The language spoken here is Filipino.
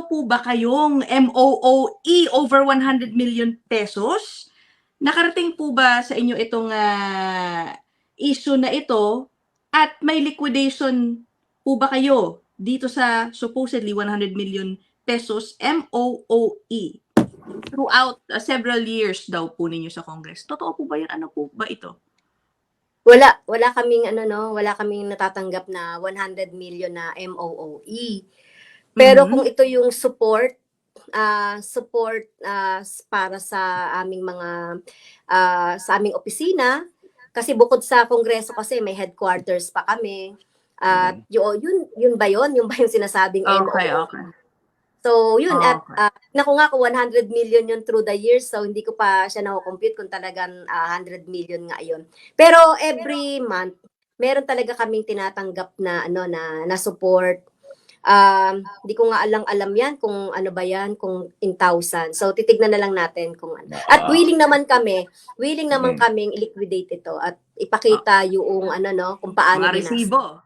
daw po ba kayong MOOE over 100 million pesos? Nakarating po ba sa inyo itong ah, issue na ito at may liquidation po ba kayo dito sa supposedly 100 million pesos MOOE throughout ah, several years daw po ninyo sa Congress? Totoo po ba yan? Ano po ba ito? Wala, wala kaming ano no, wala kaming natatanggap na 100 million na MOOE. Pero Mhm. kung ito yung support ah support s- para sa aming mga ah, sa aming opisina kasi bukod sa kongreso kasi may headquarters pa kami. At yun, yun yun ba yun? Yung ba yung sinasabing Okay, okay. So, yun. At Okay. uh, naku nga ko 100 million yun through the years. So, hindi ko pa siya na-compute kung talagang ah, 100 million nga yun. Pero every month, meron talaga kaming tinatanggap na ano na na support. Um, hindi ko nga alang alam yan kung ano ba yan, kung in thousand. So, titignan na lang natin kung ano. At willing naman kami, willing naman Mm. kaming i-liquidate ito at ipakita yung ano no, kung paano Mga resibo.